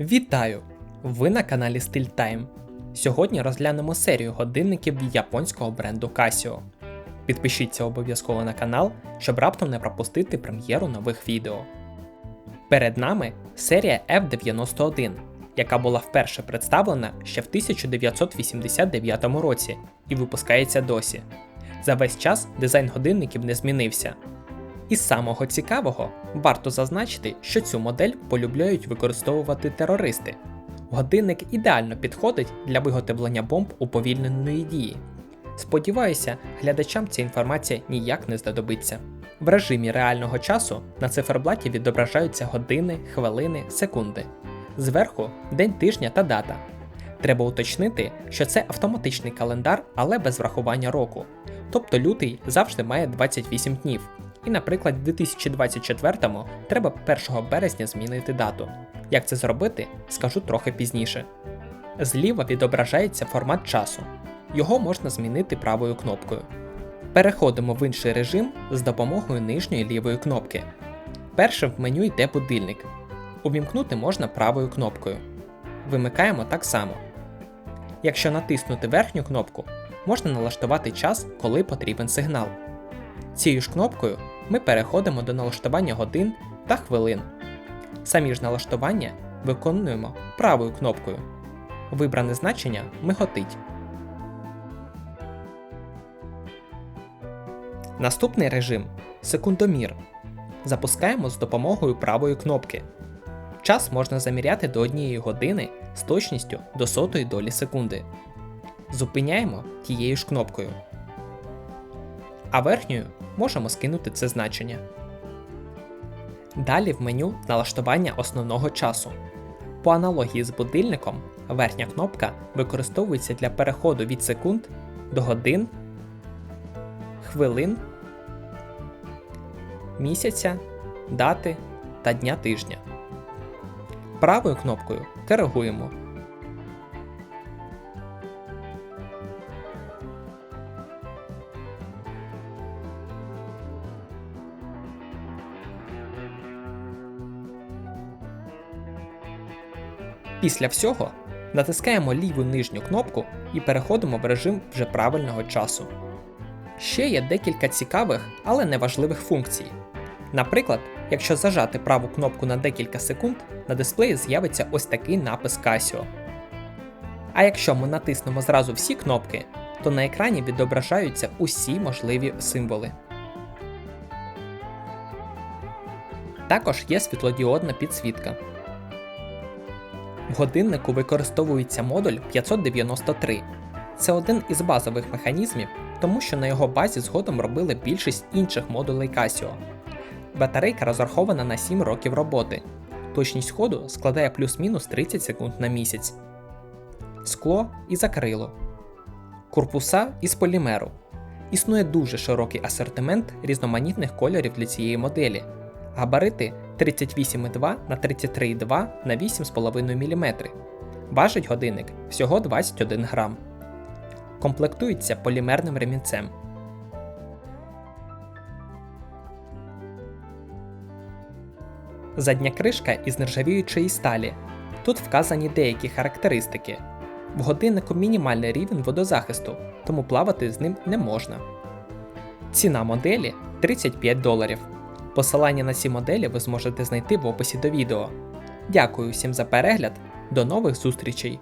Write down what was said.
Вітаю! Ви на каналі Style Time. Сьогодні розглянемо серію годинників японського бренду Casio. Підпишіться обов'язково на канал, щоб раптом не пропустити прем'єру нових відео. Перед нами серія F91, яка була вперше представлена ще в 1989 році і випускається досі. За весь час дизайн годинників не змінився. Із самого цікавого варто зазначити, що цю модель полюбляють використовувати терористи. Годинник ідеально підходить для виготовлення бомб уповільненої дії. Сподіваюся, глядачам ця інформація ніяк не знадобиться. В режимі реального часу на циферблаті відображаються години, хвилини, секунди. Зверху день тижня та дата. Треба уточнити, що це автоматичний календар, але без врахування року. Тобто лютий завжди має 28 днів. І, наприклад, в 2024-му треба 1 березня змінити дату. Як це зробити, скажу трохи пізніше. Зліва відображається формат часу. Його можна змінити правою кнопкою. Переходимо в інший режим з допомогою нижньої лівої кнопки. Першим в меню йде будильник. Увімкнути можна правою кнопкою. Вимикаємо так само. Якщо натиснути верхню кнопку, можна налаштувати час, коли потрібен сигнал. Цією ж кнопкою ми переходимо до налаштування годин та хвилин. Самі ж налаштування виконуємо правою кнопкою. Вибране значення миготить. Наступний режим секундомір. Запускаємо з допомогою правої кнопки. Час можна заміряти до 1 години з точністю до сотої долі секунди. Зупиняємо тією ж кнопкою. А верхньою можемо скинути це значення. Далі в меню налаштування основного часу. По аналогії з будильником, верхня кнопка використовується для переходу від секунд до годин, хвилин, місяця, дати та дня тижня. Правою кнопкою коригуємо. Після всього натискаємо ліву нижню кнопку і переходимо в режим вже правильного часу. Ще є декілька цікавих, але неважливих функцій. Наприклад, якщо зажати праву кнопку на декілька секунд, на дисплеї з'явиться ось такий напис Casio. А якщо ми натиснемо зразу всі кнопки, то на екрані відображаються усі можливі символи. Також є світлодіодна підсвітка. В годиннику використовується модуль 593. Це один із базових механізмів, тому що на його базі згодом робили більшість інших модулей Casio. Батарейка розрахована на 7 років роботи. Точність ходу складає плюс-мінус 30 секунд на місяць. Скло із акрилу. Корпуса із полімеру. Існує дуже широкий асортимент різноманітних кольорів для цієї моделі. Габарити 38,2 на 33,2 на 8,5 мм. Важить годинник всього 21 грам. Комплектується полімерним ремінцем. Задня кришка із нержавіючої сталі. Тут вказані деякі характеристики. В годиннику мінімальний рівень водозахисту, тому плавати з ним не можна. Ціна моделі 35 доларів. Посилання на ці моделі ви зможете знайти в описі до відео. Дякую всім за перегляд, до нових зустрічей!